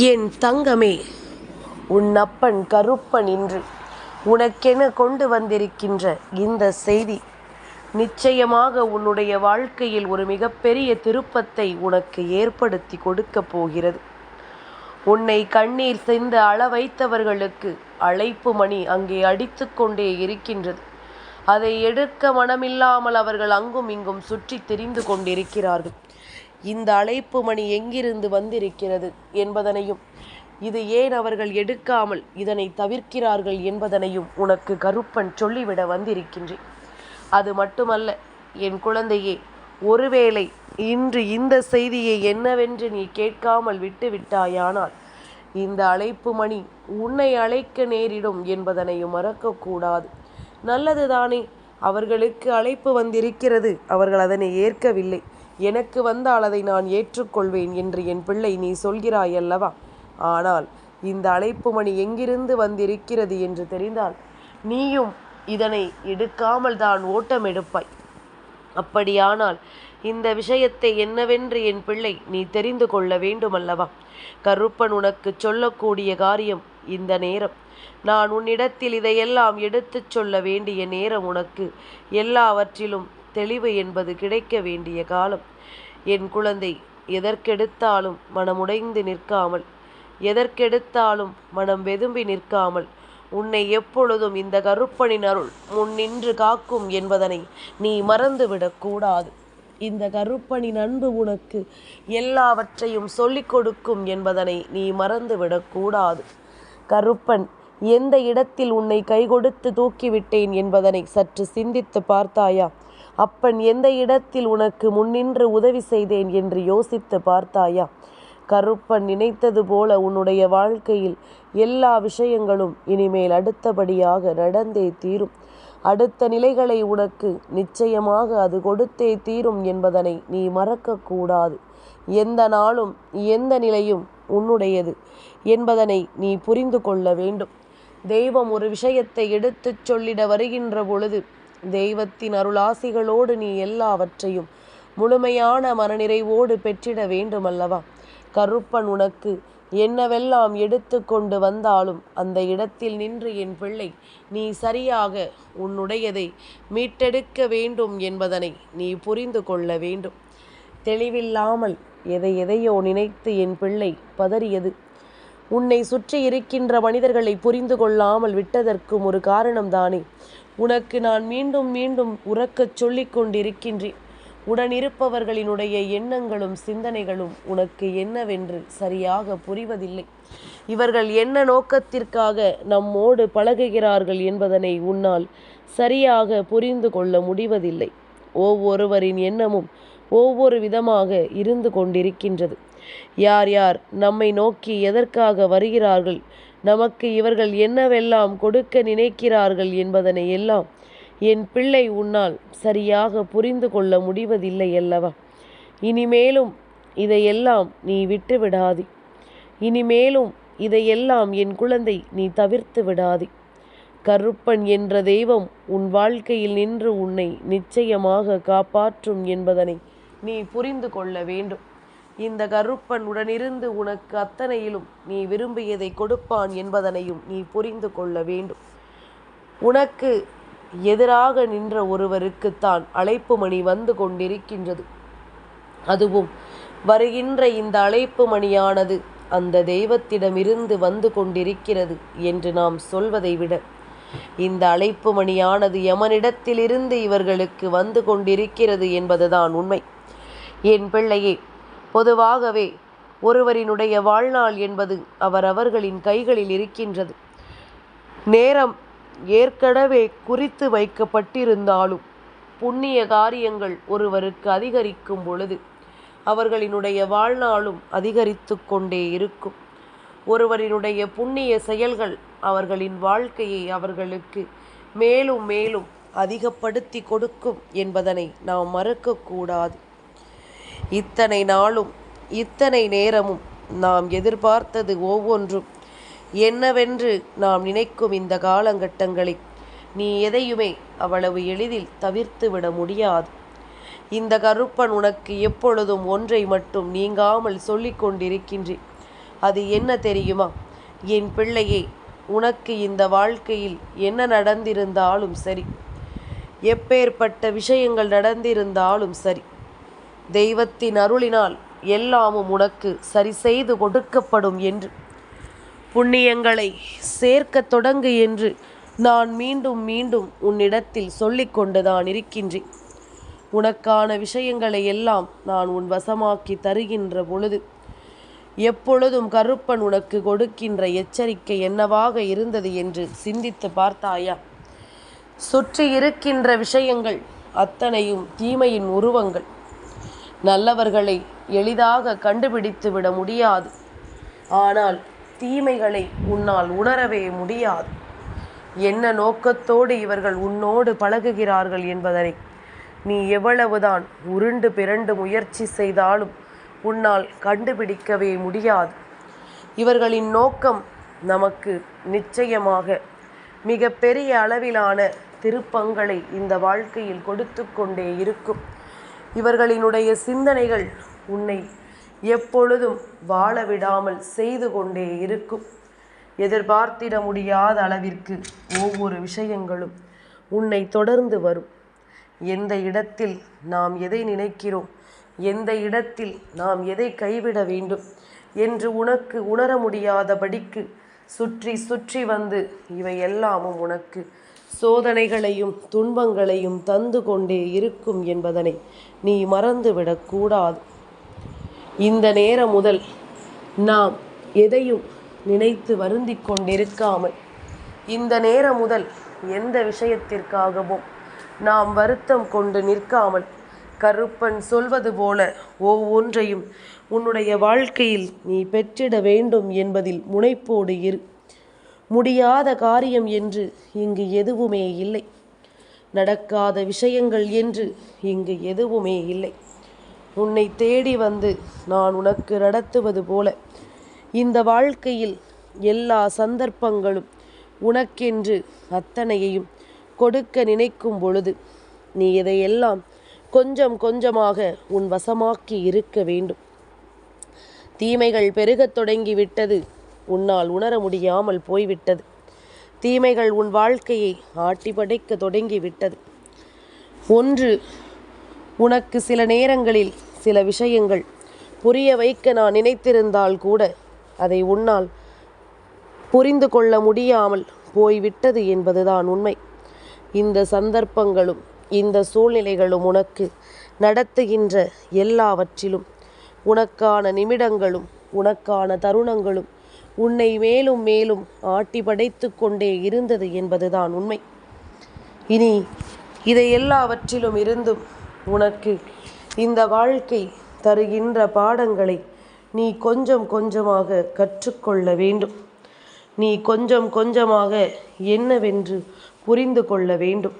என் தங்கமே உன் அப்பன் கருப்பன் இன்று உனக்கென கொண்டு வந்திருக்கின்ற இந்த செய்தி நிச்சயமாக உன்னுடைய வாழ்க்கையில் ஒரு மிகப்பெரிய திருப்பத்தை உனக்கு ஏற்படுத்தி கொடுக்கப் போகிறது. உன்னை கண்ணீர் சிந்த அள வைத்தவர்களுக்கு அழைப்பு மணி அங்கே அடித்து கொண்டே இருக்கின்றது. அதை எடுக்க மனமில்லாமல் அவர்கள் அங்கும் இங்கும் சுற்றி திரிந்து கொண்டிருக்கிறார்கள். இந்த அழைப்பு மணி எங்கிருந்து வந்திருக்கிறது என்பதனையும் இது ஏன் அவர்கள் எடுக்காமல் இதனை தவிர்க்கிறார்கள் என்பதனையும் உனக்கு கருப்பன் சொல்லிவிட வந்திருக்கின்றேன். அது மட்டுமல்ல என் குழந்தையே ஒருவேளை இன்று இந்த செய்தியை என்னவென்று நீ கேட்காமல் விட்டு விட்டாயானால் இந்த அழைப்பு மணி உன்னை அழைக்க நேரிடும் என்பதனையும் மறக்கக்கூடாது. நல்லதுதானே அவர்களுக்கு அழைப்பு வந்திருக்கிறது அவர்கள் அதனை ஏற்கவில்லை. எனக்கு வந்தால் அதை நான் ஏற்றுக்கொள்வேன் என்று என் பிள்ளை நீ சொல்கிறாய் அல்லவா? ஆனால் இந்த அழைப்பு மணி எங்கிருந்து வந்திருக்கிறது என்று தெரிந்தால் நீயும் இதனை எடுக்காமல் தான் ஓட்டம் எடுப்பாய். அப்படியானால் இந்த விஷயத்தை என்னவென்று என் பிள்ளை நீ தெரிந்து கொள்ள வேண்டுமல்லவா கருப்பன் உனக்கு சொல்லக்கூடிய காரியம் இந்த நேரம். நான் உன்னிடத்தில் இதையெல்லாம் எடுத்துச் சொல்ல வேண்டிய நேரம் உனக்கு எல்லாவற்றிலும் தெளிவு என்பது கிடைக்க வேண்டிய காலம். என் குழந்தை எதற்கெடுத்தாலும் மனமுடைந்து நிற்காமல் எதற்கெடுத்தாலும் மனம் வெதும்பி நிற்காமல் உன்னை எப்பொழுதும் இந்த கருப்பனின் அருள் முன் நின்று காக்கும் என்பதனை நீ மறந்துவிடக்கூடாது இந்த கருப்பனின் அன்பு உனக்கு எல்லாவற்றையும் சொல்லிக் கொடுக்கும் என்பதனை நீ மறந்துவிடக்கூடாது கருப்பன் எந்த இடத்தில் உன்னை கைகொடுத்து தூக்கிவிட்டேன் என்பதனை சற்று சிந்தித்து பார்த்தாயா? அப்பன் எந்த இடத்தில் உனக்கு முன்னின்று உதவி செய்தேன் என்று யோசித்து பார்த்தாயா? கருப்பன் நினைத்தது போல உன்னுடைய வாழ்க்கையில் எல்லா விஷயங்களும் இனிமேல் அடுத்தபடியாக நடந்தே தீரும். அடுத்த நிலைகளை உனக்கு நிச்சயமாக அது கொடுத்தே தீரும் என்பதனை நீ மறக்கக்கூடாது. எந்த நாளும் எந்த நிலையும் உன்னுடையது என்பதனை நீ புரிந்து கொள்ள வேண்டும். தெய்வம் ஒரு விஷயத்தை எடுத்துச் சொல்லிட வருகின்ற பொழுது தெய்வத்தின் அருளாசிகளோடு நீ எல்லாவற்றையும் முழுமையான மனநிறைவோடு பெற்றிட வேண்டுமல்லவா? கருப்பன் உனக்கு என்னவெல்லாம் எடுத்து கொண்டு வந்தாலும் அந்த இடத்தில் நின்று என் பிள்ளை நீ சரியாக உன்னுடையதை மீட்டெடுக்க வேண்டும் என்பதனை நீ புரிந்து கொள்ள வேண்டும். தெளிவில்லாமல் எதை எதையோ நினைத்து என் பிள்ளை பதறியது. உன்னை சுற்றி இருக்கின்ற மனிதர்களை புரிந்து கொள்ளாமல் விட்டதற்கும் ஒரு காரணம்தானே உனக்கு நான் மீண்டும் மீண்டும் உறக்கச் சொல்லிக் கொண்டிருக்கின்றேன். உடனிருப்பவர்களினுடைய எண்ணங்களும் சிந்தனைகளும் உனக்கு என்னவென்று சரியாக புரிவதில்லை. இவர்கள் என்ன நோக்கத்திற்காக நம்மோடு பழகுகிறார்கள் என்பதனை உன்னால் சரியாக புரிந்து கொள்ள முடிவதில்லை. ஒவ்வொருவரின் எண்ணமும் ஒவ்வொரு விதமாக இருந்து கொண்டிருக்கின்றது. யார் யார் நம்மை நோக்கி எதற்காக வருகிறார்கள் நமக்கு இவர்கள் என்னவெல்லாம் கொடுக்க நினைக்கிறார்கள் என்பதனை எல்லாம் என் பிள்ளை உன்னால் சரியாக புரிந்து கொள்ள முடிவதில்லை அல்லவா? இனிமேலும் இதையெல்லாம் நீ விட்டு விடாதே இனிமேலும் இதையெல்லாம் என் குழந்தை நீ தவிர்த்து விடாதே. கருப்பன் என்ற தெய்வம் உன் வாழ்க்கையில் நின்று உன்னை நிச்சயமாக காப்பாற்றும் என்பதனை நீ புரிந்து கொள்ள வேண்டும். இந்த கருப்பன் உடனிருந்து உனக்கு அத்தனையிலும் நீ விரும்பியதை கொடுப்பான் என்பதனையும் நீ புரிந்து கொள்ள வேண்டும். உனக்கு எதிராக நின்ற ஒருவருக்குத்தான் அழைப்பு மணி வந்து கொண்டிருக்கின்றது. அதுவும் வருகின்ற இந்த அழைப்பு மணியானது அந்த தெய்வத்திடமிருந்து வந்து கொண்டிருக்கிறது என்று நாம் சொல்வதை விட இந்த அழைப்பு மணியானது யமனிடத்திலிருந்து இவர்களுக்கு வந்து கொண்டிருக்கிறது என்பதுதான் உண்மை. என் பிள்ளையே பொதுவாகவே ஒருவரினுடைய வாழ்நாள் என்பது அவரவர்களின் கைகளில் இருக்கின்றது. நேரம் ஏற்கனவே குறித்து வைக்கப்பட்டிருந்தாலும் புண்ணிய காரியங்கள் ஒருவருக்கு அதிகரிக்கும் பொழுது அவர்களினுடைய வாழ்நாளும் அதிகரித்து கொண்டே இருக்கும். ஒருவரினுடைய புண்ணிய செயல்கள் அவர்களின் வாழ்க்கையை அவர்களுக்கு மேலும் மேலும் அதிகப்படுத்தி கொடுக்கும் என்பதனை நாம் மறுக்கக்கூடாது. இத்தனை நாளும் இத்தனை நேரமும் நாம் எதிர்பார்த்தது ஒவ்வொன்றும். என்னவென்று நாம் நினைக்கும் இந்த காலகட்டங்களை நீ எதையுமே அவ்வளவு எளிதில் தவிர்த்து விட முடியாது. இந்த கருப்பன் உனக்கு எப்பொழுதும் ஒன்றை மட்டும் நீங்காமல் சொல்லிக் கொண்டிருக்கின்றேன். அது என்ன தெரியுமா? என் பிள்ளையே உனக்கு இந்த வாழ்க்கையில் என்ன நடந்திருந்தாலும் சரி. எப்பேற்பட்ட விஷயங்கள் நடந்திருந்தாலும் சரி. தெய்வத்தின் அருளினால் எல்லாமும் உனக்கு சரி செய்து கொடுக்கப்படும் என்று. புண்ணியங்களை சேர்க்க தொடங்கு என்று நான் மீண்டும் மீண்டும் உன்னிடத்தில் சொல்லிக் கொண்டுதான் இருக்கின்றேன். உனக்கான விஷயங்களை எல்லாம் நான் உன் வசமாக்கி தருகின்ற பொழுது எப்பொழுதும் கருப்பன் உனக்கு கொடுக்கின்ற எச்சரிக்கை என்னவாக இருந்தது என்று சிந்தித்து பார்த்தாயா? சுற்றி இருக்கின்ற விஷயங்கள் அத்தனையும் தீமையின் உருவங்கள். நல்லவர்களை எளிதாக கண்டுபிடித்து விட முடியாது. ஆனால் தீமைகளை உன்னால் உணரவே முடியாது. என்ன நோக்கத்தோடு இவர்கள் உன்னோடு பழகுகிறார்கள் என்பதனை நீ எவ்வளவுதான் உருண்டு பிறண்டு முயற்சி செய்தாலும் உன்னால் கண்டுபிடிக்கவே முடியாது. இவர்களின் நோக்கம் நமக்கு நிச்சயமாக மிக பெரிய அளவிலான திருப்பங்களை இந்த வாழ்க்கையில் கொடுத்து கொண்டே இருக்கும். இவர்களினுடைய சிந்தனைகள் உன்னை எப்பொழுதும் வாழ விடாமல் செய்து கொண்டே இருக்கும். எதிர்பார்த்திட முடியாத அளவிற்கு ஒவ்வொரு விஷயங்களும் உன்னை தொடர்ந்து வரும். எந்த இடத்தில் நாம் எதை நினைக்கிறோம்? எந்த இடத்தில் நாம் எதை கைவிட வேண்டும்? என்று உனக்கு உணர முடியாதபடிக்கு சுற்றி சுற்றி வந்து இவை எல்லாமும் உனக்கு சோதனைகளையும் துன்பங்களையும் தந்து கொண்டே இருக்கும் என்பதனை நீ மறந்துவிடக்கூடாது இந்த நேரம் முதல் நாம் எதையும் நினைத்து வருந்தி கொண்டிருக்காமல் இந்த நேரம் முதல் எந்த விஷயத்திற்காகவும் நாம் வருத்தம் கொண்டு நிற்காமல் கருப்பன் சொல்வது போல ஒவ்வொன்றையும் உன்னுடைய வாழ்க்கையில் நீ பெற்றிட வேண்டும் என்பதில் முனைப்போடு இரு. முடியாத காரியம் என்று இங்கு எதுவுமே இல்லை. நடக்காத விஷயங்கள் என்று இங்கு எதுவுமே இல்லை. உன்னை தேடி வந்து நான் உனக்கு நடத்துவது போல. இந்த வாழ்க்கையில் எல்லா சந்தர்ப்பங்களும் உனக்கென்று அத்தனையையும் கொடுக்க நினைக்கும் பொழுது நீ இதையெல்லாம் கொஞ்சம் கொஞ்சமாக உன் வசமாக்கி இருக்க வேண்டும். தீமைகள் பெருகத் தொடங்கிவிட்டது உன்னால் உணர முடியாமல் போய்விட்டது. தீமைகள் உன் வாழ்க்கையை ஆட்டி படைக்க தொடங்கிவிட்டது. ஒன்று உனக்கு சில நேரங்களில் சில விஷயங்கள் புரிய வைக்க நான் நினைத்திருந்தால் கூட அதை உன்னால் புரிந்து கொள்ள முடியாமல் போய்விட்டது என்பதுதான் உண்மை. இந்த சந்தர்ப்பங்களும் இந்த சூழ்நிலைகளும் உனக்கு நடத்துகின்ற எல்லாவற்றிலும் உனக்கான நிமிடங்களும் உனக்கான தருணங்களும் உன்னை மேலும் மேலும் ஆட்டி படைத்து கொண்டே இருந்தது என்பதுதான் உண்மை. இனி இதை எல்லாவற்றிலும் இருந்தும் உனக்கு இந்த வாழ்க்கை தருகின்ற பாடங்களை நீ கொஞ்சம் கொஞ்சமாக கற்றுக்கொள்ள வேண்டும். நீ கொஞ்சம் கொஞ்சமாக என்னவென்று புரிந்து கொள்ள வேண்டும்.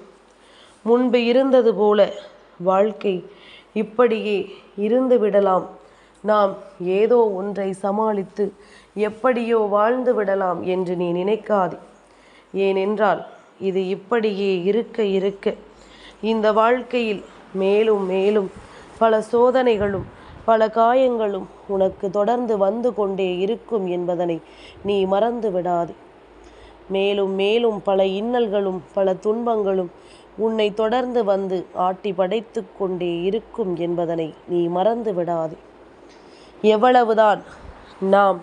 முன்பு இருந்தது போல வாழ்க்கை இப்படியே இருந்து விடலாம் நாம் ஏதோ ஒன்றை சமாளித்து எப்படியோ வாழ்ந்து விடலாம் என்று நீ நினைக்காதே. ஏனென்றால் இது இப்படியே இருக்க இருக்க இந்த வாழ்க்கையில் மேலும் மேலும் பல சோதனைகளும் பல காயங்களும் உனக்கு தொடர்ந்து வந்து கொண்டே இருக்கும் என்பதனை நீ மறந்து விடாதே. மேலும் மேலும் பல இன்னல்களும் பல துன்பங்களும் உன்னை தொடர்ந்து வந்து ஆட்டி படைத்து கொண்டே இருக்கும் என்பதனை நீ மறந்து விடாதே. எவ்வளவுதான் நாம்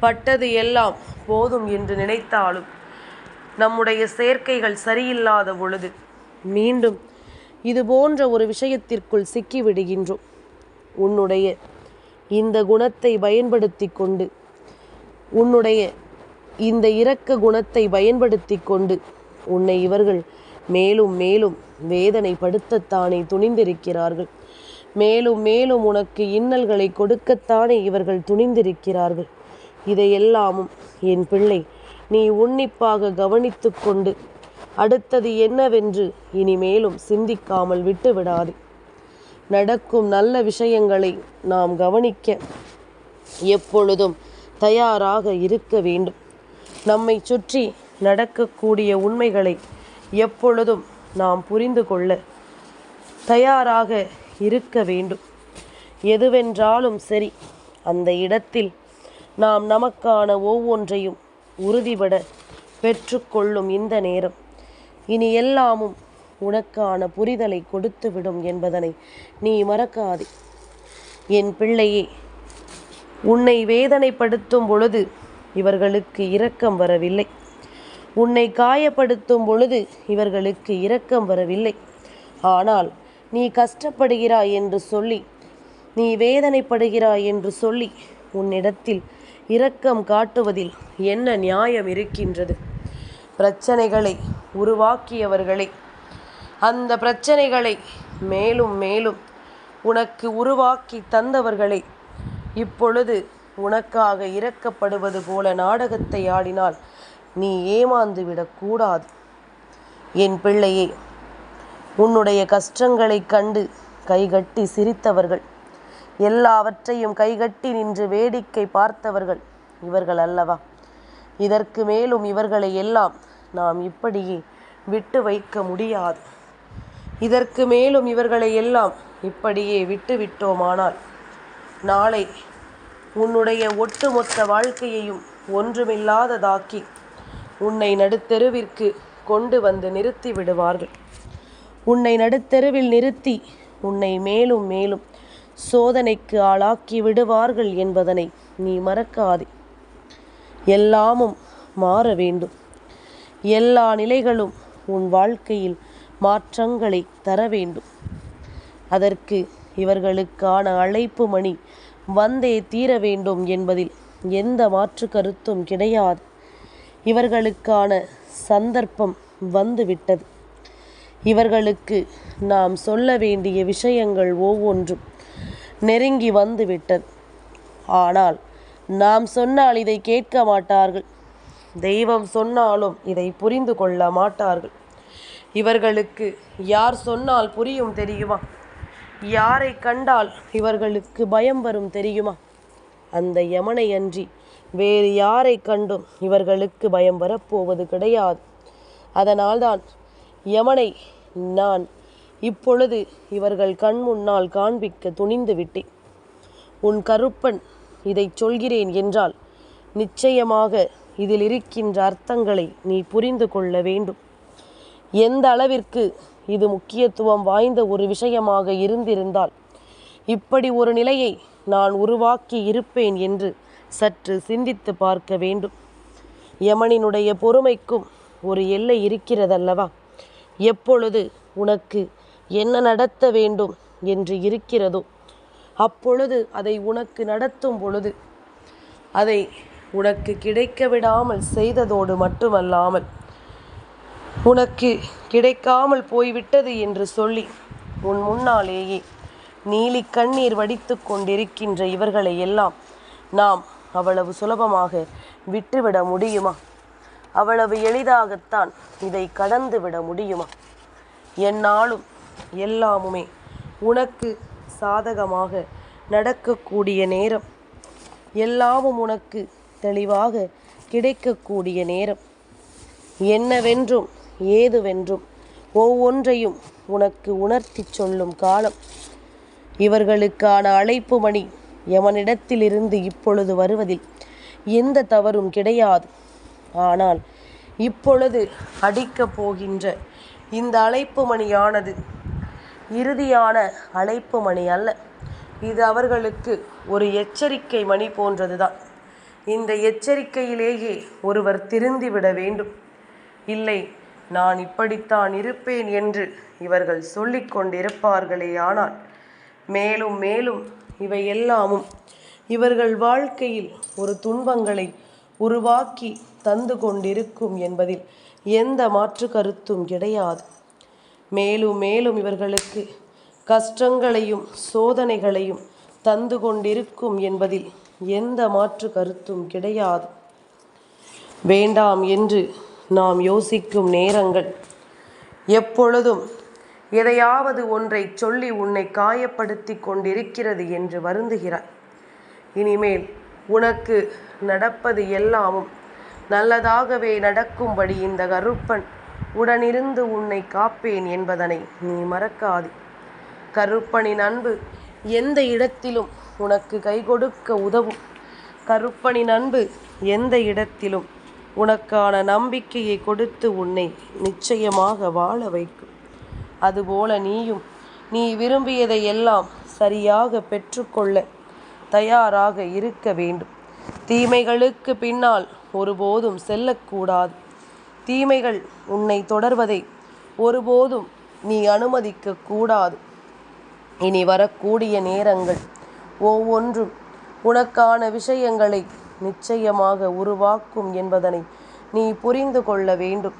பட்டது எல்லாம் போதும் என்று நினைத்தாலும் நம்முடைய சேர்க்கைகள் சரியில்லாத பொழுது மீண்டும் இது போன்ற ஒரு விஷயத்திற்குள் சிக்கிவிடுகின்றோம். உன்னுடைய இந்த குணத்தை பயன்படுத்தி கொண்டு உன்னுடைய இந்த இரக்க குணத்தை பயன்படுத்தி கொண்டு உன்னை இவர்கள் மேலும் மேலும் வேதனைப்படுத்தத்தானே துணிந்திருக்கிறார்கள். மேலும் மேலும் உனக்கு இன்னல்களை கொடுக்கத்தானே இவர்கள் துணிந்திருக்கிறார்கள். இதையெல்லாமும் என் பிள்ளை நீ உன்னிப்பாக கவனித்து கொண்டு அடுத்தது என்னவென்று இனிமேலும் சிந்திக்காமல் விட்டுவிடாது. நடக்கும் நல்ல விஷயங்களை நாம் கவனிக்க எப்பொழுதும் தயாராக இருக்க வேண்டும். நம்மை சுற்றி நடக்கக்கூடிய உண்மைகளை எப்பொழுதும் நாம் புரிந்து கொள்ள தயாராக இருக்க வேண்டும். எதுவென்றாலும் சரி அந்த இடத்தில் நாம் நமக்கான ஒவ்வொன்றையும் உறுதிபட பெற்றுக்கொள்ளும் இந்த நேரம். இனி எல்லாமும் உனக்கான புரிதலை கொடுத்துவிடும் என்பதனை நீ மறக்காதே. என் பிள்ளையே உன்னை வேதனைப்படுத்தும் பொழுது இவர்களுக்கு இரக்கம் வரவில்லை. உன்னை காயப்படுத்தும் பொழுது இவர்களுக்கு இரக்கம் வரவில்லை. ஆனால் நீ கஷ்டப்படுகிறாய் என்று சொல்லி நீ வேதனைப்படுகிறாய் என்று சொல்லி உன்னிடத்தில் இரக்கம் காட்டுவதில் என்ன நியாயம் இருக்கின்றது? பிரச்சனைகளை உருவாக்கியவர்களே அந்த பிரச்சனைகளை மேலும் மேலும் உனக்கு உருவாக்கி தந்தவர்களே இப்பொழுது உனக்காக இறக்கப்படுவது போல நாடகத்தை ஆடினால் நீ ஏமாந்து விடக்கூடாது என் பிள்ளையே உன்னுடைய கஷ்டங்களைக் கண்டு கைகட்டி சிரித்தவர்கள். எல்லாவற்றையும் கைகட்டி நின்று வேடிக்கை பார்த்தவர்கள் இவர்கள் அல்லவா? இதற்கு மேலும் இவர்களை எல்லாம் நாம் இப்படியே விட்டு வைக்க முடியாது. இதற்கு மேலும் இவர்களை எல்லாம் இப்படியே விட்டு விட்டோமானால் நாளை உன்னுடைய ஒட்டுமொத்த வாழ்க்கையையும் ஒன்றுமில்லாததாக்கி உன்னை நடுத்தெருவிற்கு கொண்டு வந்து நிறுத்தி விடுவார்கள். உன்னை நடுத்தெருவில் நிறுத்தி உன்னை மேலும் மேலும் சோதனைக்கு ஆளாக்கி விடுவார்கள் என்பதனை நீ மறக்காதே. எல்லாமும் மாற வேண்டும். எல்லா நிலைகளும் உன் வாழ்க்கையில் மாற்றங்களை தர வேண்டும். அதற்கு இவர்களுக்கான அழைப்பு மணி வந்தே தீர வேண்டும் என்பதில் எந்த மாற்று கருத்தும் கிடையாது. இவர்களுக்கான சந்தர்ப்பம் வந்துவிட்டது. இவர்களுக்கு நாம் சொல்ல வேண்டிய விஷயங்கள் ஒவ்வொன்றும் நெருங்கி வந்துவிட்டது. ஆனால் நாம் சொன்னால் இதை கேட்க மாட்டார்கள். தெய்வம் சொன்னாலும் இதை புரிந்து கொள்ள மாட்டார்கள். இவர்களுக்கு யார் சொன்னால் புரியும் தெரியுமா? யாரை கண்டால் இவர்களுக்கு பயம் வரும் தெரியுமா? அந்த யமனை அன்றி வேறு யாரை கண்டும் இவர்களுக்கு பயம் வரப்போவது கிடையாது. அதனால்தான் யமனை நான் இப்பொழுது இவர்கள் கண் முன்னால் காண்பிக்க துணிந்து விட்டேன். உன் கருப்பன் இதை சொல்கிறேன் என்றால் நிச்சயமாக இதில் இருக்கின்ற அர்த்தங்களை நீ புரிந்து கொள்ள வேண்டும். எந்த அளவிற்கு இது முக்கியத்துவம் வாய்ந்த ஒரு விஷயமாக இருந்திருந்தால் இப்படி ஒரு நிலையை நான் உருவாக்கி இருப்பேன் என்று சற்று சிந்தித்து பார்க்க வேண்டும். யமனினுடைய பொறுமைக்கும் ஒரு எல்லை இருக்கிறதல்லவா? எப்பொழுது உனக்கு என்ன நடத்த வேண்டும் என்று இருக்கிறதோ அப்பொழுது அதை உனக்கு நடத்தும் பொழுது அதை உனக்கு கிடைக்க விடாமல் செய்ததோடு மட்டுமல்லாமல் உனக்கு கிடைக்காமல் போய்விட்டது என்று சொல்லி உன் முன்னாலேயே நீலி கண்ணீர் வடித்து கொண்டிருக்கின்ற இவர்களை எல்லாம் நாம் அவ்வளவு சுலபமாக விட்டுவிட முடியுமா? அவ்வளவு எளிதாகத்தான் இதை கடந்து விட முடியுமா? என்னாலும் எல்லாமுமே உனக்கு சாதகமாக நடக்கக்கூடிய நேரம் எல்லாமும் உனக்கு தெளிவாக கிடைக்கக்கூடிய நேரம். என்னவென்றும் ஏதுவென்றும் ஒவ்வொன்றையும் உனக்கு உணர்த்தி சொல்லும் காலம். இவர்களுக்கான அழைப்பு மணி எவனிடத்திலிருந்து இப்பொழுது வருவதில் எந்த தவறும் கிடையாது. ஆனால் இப்பொழுது அடிக்கப் போகின்ற இந்த அழைப்பு மணியானது இறுதியான அழைப்பு மணி அல்ல. இது அவர்களுக்கு ஒரு எச்சரிக்கை மணி போன்றதுதான். இந்த எச்சரிக்கையிலேயே ஒருவர் திருந்திவிட வேண்டும். இல்லை நான் இப்படித்தான் இருப்பேன் என்று இவர்கள் சொல்லிக் கொண்டிருப்பார்களே ஆனால் மேலும் மேலும் இவை எல்லாமும் இவர்கள் வாழ்க்கையில் ஒரு துன்பங்களை உருவாக்கி தந்து கொண்டிருக்கும் என்பதில் எந்த மாற்று கருத்தும் கிடையாது. மேலும் மேலும் இவர்களுக்கு கஷ்டங்களையும் சோதனைகளையும் தந்து கொண்டிருக்கும் என்பதில் எந்த மாற்று கருத்தும் கிடையாது. வேண்டாம் என்று நாம் யோசிக்கும் நேரங்கள் எப்பொழுதும் எதையாவது ஒன்றை சொல்லி உன்னை காயப்படுத்தி கொண்டிருக்கிறது என்று வருந்துகிறாய். இனிமேல் உனக்கு நடப்பது எல்லாமும் நல்லதாகவே நடக்கும்படி இந்த கருப்பன் உடனிருந்து உன்னை காப்பேன் என்பதனை நீ மறக்காதே. கருப்பனின் அன்பு எந்த இடத்திலும் உனக்கு கை கொடுக்க உதவும். கருப்பனின் அன்பு எந்த இடத்திலும் உனக்கான நம்பிக்கையை கொடுத்து உன்னை நிச்சயமாக வாழ வைக்கும். அதுபோல நீயும் நீ விரும்பியதை எல்லாம் சரியாக பெற்றுக்கொள்ள தயாராக இருக்க வேண்டும். தீமைகளுக்கு பின்னால் ஒருபோதும் செல்லக்கூடாது. தீமைகள் உன்னை தொடர்வதை ஒருபோதும் நீ அனுமதிக்க கூடாது. இனி வரக்கூடிய நேரங்கள் ஒவ்வொன்றும் உனக்கான விஷயங்களை நிச்சயமாக உருவாக்கும் என்பதனை நீ புரிந்து கொள்ள வேண்டும்.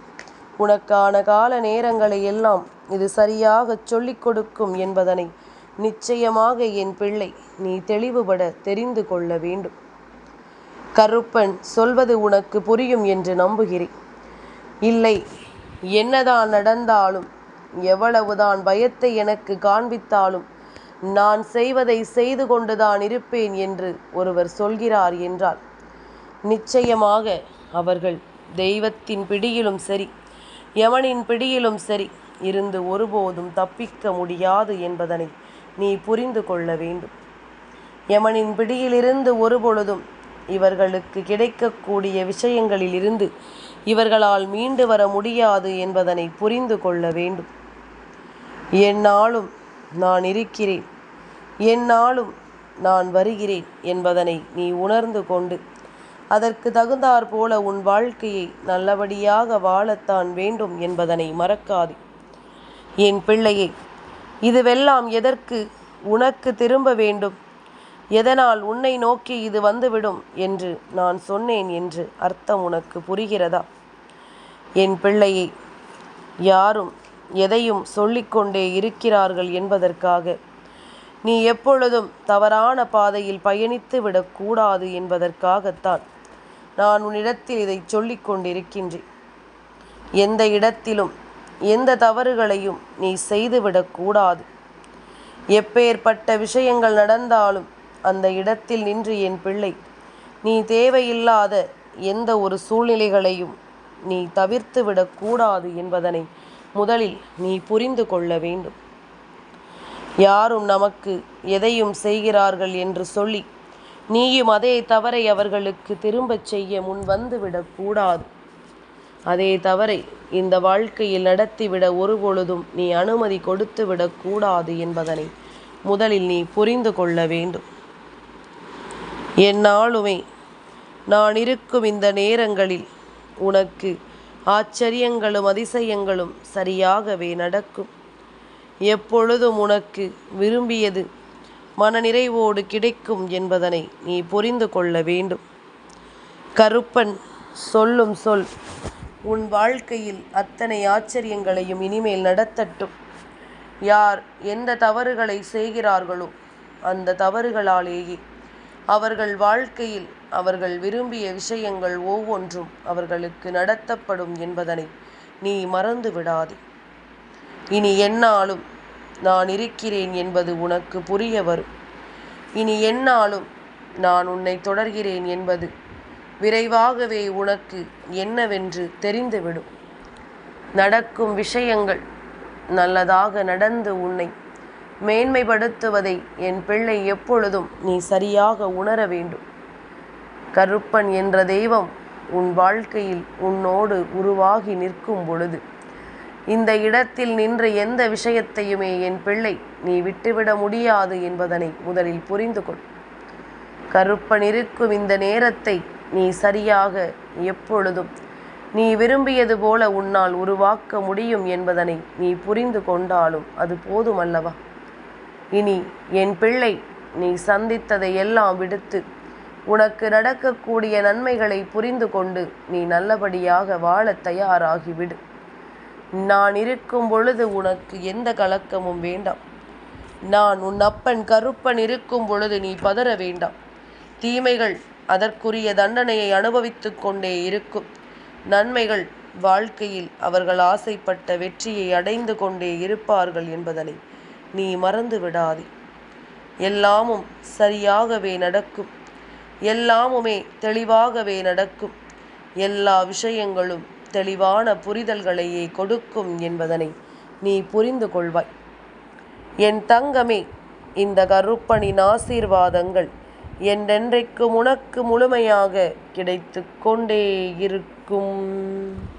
உனக்கான கால நேரங்களை எல்லாம் இது சரியாக சொல்லிக் கொடுக்கும் என்பதனை நிச்சயமாக என் பிள்ளை நீ தெளிவுபட தெரிந்து கொள்ள வேண்டும். கருப்பன் சொல்வது உனக்கு புரியும் என்று நம்புகிறேன் இல்லை என்னதான் நடந்தாலும் எவ்வளவுதான் பயத்தை எனக்கு காண்பித்தாலும் நான் செய்வதை செய்து கொண்டுதான் இருப்பேன் என்று ஒருவர் சொல்கிறார் என்றால் நிச்சயமாக அவர்கள் தெய்வத்தின் பிடியிலும் சரி யமனின் பிடியிலும் சரி இருந்து ஒருபோதும் தப்பிக்க முடியாது என்பதனை நீ புரிந்து கொள்ள வேண்டும். யமனின் பிடியிலிருந்து ஒருபொழுதும் இவர்களுக்கு கிடைக்கக்கூடிய விஷயங்களிலிருந்து இவர்களால் மீண்டு வர முடியாது என்பதனை புரிந்து கொள்ள வேண்டும். என்னாலும் நான் இருக்கிறேன். என்னாலும் நான் வருகிறேன் என்பதனை நீ உணர்ந்து கொண்டு அதற்கு தகுந்தாற் போல உன் வாழ்க்கையை நல்லபடியாக வாழத்தான் வேண்டும் என்பதனை மறக்காது. என் பிள்ளையே இதுவெல்லாம் எதற்கு உனக்கு திரும்ப வேண்டும்? எதனால் உன்னை நோக்கி இது வந்துவிடும் என்று நான் சொன்னேன் என்று அர்த்தம் உனக்கு புரிகிறதா? என் பிள்ளையை யாரும் எதையும் சொல்லிக்கொண்டே இருக்கிறார்கள் என்பதற்காக நீ எப்பொழுதும் தவறான பாதையில் பயணித்து விடக்கூடாது என்பதற்காகத்தான் நான் உன்னிடத்தில் இதை சொல்லிக் கொண்டிருக்கின்றேன். எந்த இடத்திலும் எந்த தவறுகளையும் நீ செய்துவிடக்கூடாது. எப்பேற்பட்ட விஷயங்கள் நடந்தாலும் அந்த இடத்தில் நின்று என் பிள்ளை நீ தேவையில்லாத எந்த ஒரு சூழ்நிலைகளையும் நீ தவிர்த்து விடக்கூடாது என்பதனை முதலில் நீ புரிந்து கொள்ள வேண்டும். யாரும் நமக்கு எதையும் செய்கிறார்கள் என்று சொல்லி நீயும் அதே தவறை அவர்களுக்கு திரும்பச் செய்ய முன் வந்துவிடக்கூடாது அதே தவறை இந்த வாழ்க்கையில் நடத்திவிட ஒருபொழுதும் நீ அனுமதி கொடுத்து விடக்கூடாது என்பதனை முதலில் நீ புரிந்து கொள்ள வேண்டும். என்னாலுமே நான் இருக்கும் இந்த நேரங்களில் உனக்கு ஆச்சரியங்களும் அதிசயங்களும் சரியாகவே நடக்கும். எப்பொழுதும் உனக்கு விரும்பியது மனநிறைவோடு கிடைக்கும் என்பதனை நீ புரிந்து கொள்ள வேண்டும். கருப்பன் சொல்லும் சொல் உன் வாழ்க்கையில் அத்தனை ஆச்சரியங்களையும் இனிமேல் நடத்தட்டும். யார் எந்த தவறுகளை செய்கிறார்களோ அந்த தவறுகளாலேயே அவர்கள் வாழ்க்கையில் அவர்கள் விரும்பிய விஷயங்கள் ஒவ்வொன்றும் அவர்களுக்கு நடத்தப்படும் என்பதனை நீ மறந்து விடாதே. இனி என்னாலும் நான் இருக்கிறேன் என்பது உனக்கு புரிய வரும். இனி என்னாலும் நான் உன்னை தொடர்கிறேன் என்பது விரைவாகவே உனக்கு என்னவென்று தெரிந்துவிடும். நடக்கும் விஷயங்கள் நல்லதாக நடந்து உன்னை மேன்மைப்படுத்துவதை என் பிள்ளை எப்பொழுதும் நீ சரியாக உணர வேண்டும். கருப்பன் என்ற தெய்வம் உன் வாழ்க்கையில் உன்னோடு உருவாகி நிற்கும் பொழுது. இந்த இடத்தில் நின்று எந்த விஷயத்தையுமே என் பிள்ளை நீ விட்டுவிட முடியாது என்பதனை முதலில் புரிந்து கொள். கருப்பன் இருக்கும் இந்த நேரத்தை நீ சரியாக எப்பொழுதும் நீ விரும்பியது போல உன்னால் உருவாக்க முடியும் என்பதனை நீ புரிந்து கொண்டாலும் அது போதுமல்லவா? இனி என் பிள்ளை நீ சந்தித்ததை எல்லாம் விடுத்து உனக்கு நடக்கக்கூடிய நன்மைகளை புரிந்து கொண்டு நீ நல்லபடியாக வாழ தயாராகிவிடு. நான் இருக்கும் பொழுது உனக்கு எந்த கலக்கமும் வேண்டாம். நான் உன் அப்பன் கருப்பன் இருக்கும் பொழுது நீ பதற வேண்டாம். தீமைகள் அதற்குரிய தண்டனையை அனுபவித்து கொண்டே இருக்கும். நன்மைகள் வாழ்க்கையில் அவர்கள் ஆசைப்பட்ட வெற்றியை அடைந்து கொண்டே இருப்பார்கள் என்பதனை. நீ மறந்து விடாதே. எல்லாமும் சரியாகவே நடக்கும். எல்லாமுமே தெளிவாகவே நடக்கும். எல்லா விஷயங்களும் தெளிவான புரிதல்களையே கொடுக்கும் என்பதனை நீ புரிந்து கொள்வாய். என் தங்கமே இந்த கருப்பனின் ஆசீர்வாதங்கள் என்றென்றைக்கும் உனக்கு முழுமையாக கிடைத்து கொண்டே இருக்கும்.